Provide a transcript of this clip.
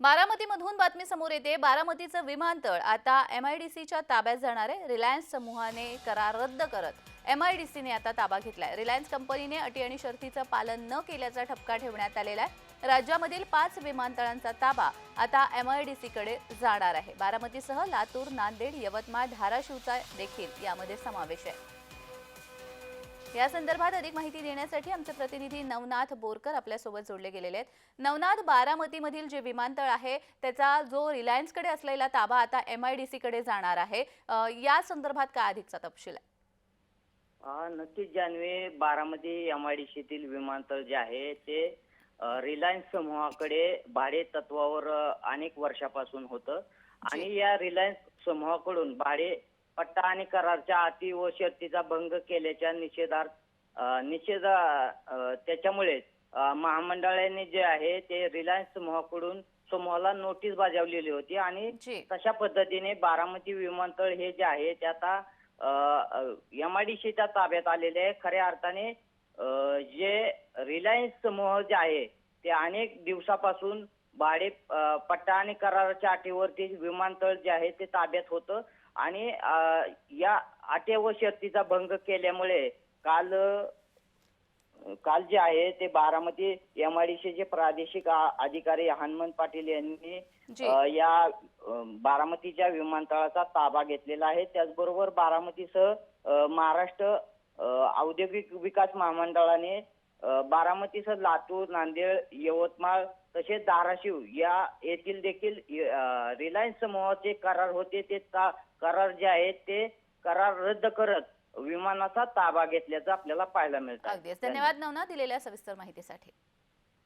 बारामतीमधून बातमी समोर येते. बारामतीचं विमानतळ आता एम आय डी सीच्या ताब्यात जाणार. आहे रिलायन्स समूहाने करार रद्द करत एम आय डी सीने आता ताबा घेतलाय. रिलायन्स कंपनीने अटी आणि शर्तीचं पालन न केल्याचा ठपका ठेवण्यात आलेला आहे. राज्यामधील पाच विमानतळांचा ताबा आता एम आय डी सीकडे जाणार आहे. बारामतीसह लातूर नांदेड यवतमाळ धाराशिवचा देखील यामध्ये समावेश आहे. या संदर्भात अधिक माहिती देण्यासाठी आमचे प्रतिनिधी नवनाथ बोरकर आपल्यासोबत जोडले गेलेले आहेत. नवनाथ बारामतीमधील जे विमानतळ आहे त्याचा जो रिलायन्सकडे असलेला ताबा आता एम आय डी सीकडे जाणार आहे. या संदर्भात काय अधिकचा तपशील आहे? नक्कीच जानवे बारामती एम आय डी सीतील विमानतळ जे आहे ते रिलायन्स समूहाकडे भाडे तत्वावर अनेक वर्षापासून होतं. आणि या रिलायन्स समूहाकडून भाडे पट्टा आणि करारच्या अटी व शर्तीचा भंग केल्याच्या निषेधार्थ अ, निषेध अ, त्याच्यामुळे अ, महामंडळाने जे आहे ते रिलायन्स समूहाकडून समूहाला नोटीस बजावलेली होती आणि जी. तशा पद्धतीने बारामती विमानतळ हे जे आहे ते आता एम आय डी सीच्या ताब्यात आलेले आहे. खऱ्या अर्थाने अ, जे रिलायन्स समूह जे आहे ते अनेक दिवसापासून भाडे पट्टा आणि कराराच्या अटीवरती विमानतळ जे आहे ते ताब्यात होतं. आणि अ, या अटी व शर्तीचा भंग केल्यामुळे काल अ, काल जे आहे ते बारामती एम आय डी सीचे प्रादेशिक आ- अधिकारी हनुमंत पाटील यांनी जी. अ, या अ, बारामतीच्या विमानतळाचा ताबा घेतलेला आहे. त्याचबरोबर बारामतीसह अ, महाराष्ट्र अ, औद्योगिक विकास महामंडळाने बारामतीसह लातूर नांदेड यवतमाळ तसेच धाराशिव या येथील देखील रिलायन्स समूहाचे करार होते. ते करार जे आहेत ते करार रद्द करत विमानाचा ताबा घेतल्याचं आपल्याला पाहायला मिळतं. अगदीच. धन्यवाद नवना दिलेल्या सविस्तर माहितीसाठी.